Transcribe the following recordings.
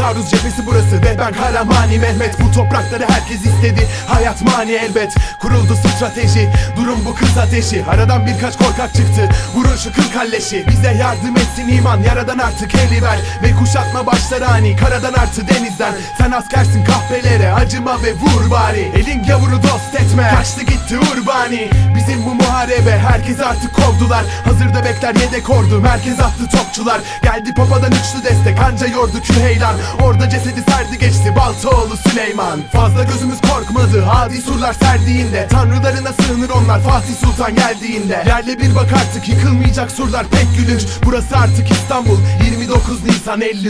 taarruz cephesi burası Ve ben Kahramani Mehmet. Bu toprakları herkes istedi. Hayat mani elbet. Kuruldu strateji. Durum bu kız ateşi. Aradan birkaç korkak çıktı. Vurun şu kıl kalleşi. Bize yardım etsin iman. Yaradan artık eli ver. Ve kuşatma başlar ani. Karadan artı denizden. Sen askersin kahvelere Acıma ve vur bari. Elin gavuru dost etme. Kaçtı gitti urbani. Bizim bu muharebe Herkes artık kovdular. Hazırda bekler yedek ordu Merkez attı topçular. Geldi papadan üçlü destek Anca yordu küheylan Orada cesedi serdi geçti Baltaoğlu Süleyman. Fazla gözümüz korkmadı Hadi surlar serdiğinde. Tanrılarına sığınır onlar Fatih Sultan geldiğinde. Yerle bir bak artık Yıkılmayacak surlar pek gülünç. Burası artık İstanbul 29 Nisan 53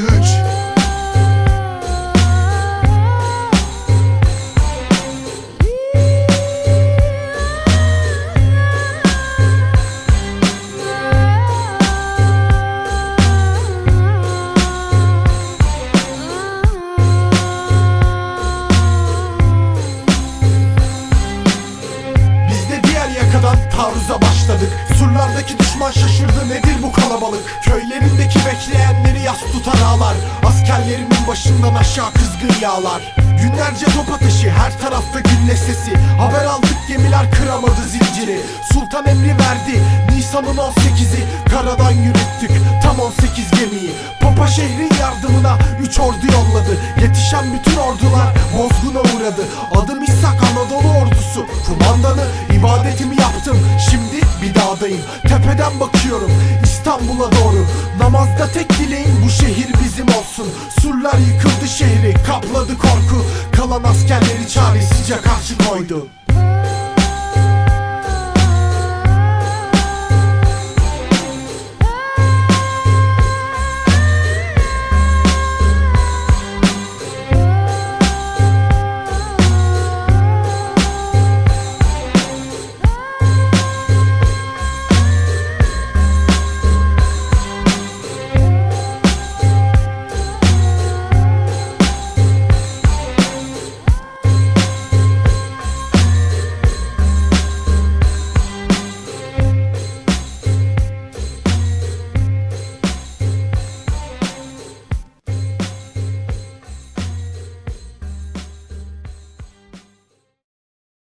taarruza başladık. Surlardaki düşman şaşırdı nedir bu kalabalık? Köylerindeki bekleyenleri yas tutan ağlar. Askerlerimin başından aşağı kızgın yağlar. Günlerce top ateşi her tarafta gülle sesi. Haber aldık gemiler kıramadı zinciri. Sultan emri verdi Nisan'ın 18'i Karadan yürüttük tam 18 gemiyi. Papa şehrin yardımına 3 ordu yolladı. Yetişen bütün ordular bozguna uğradı dağdayım Tepeden bakıyorum İstanbul'a doğru. Namazda tek dileğim bu şehir bizim olsun. Surlar yıkıldı şehri kapladı korku. Kalan askerleri çaresizce karşı koydu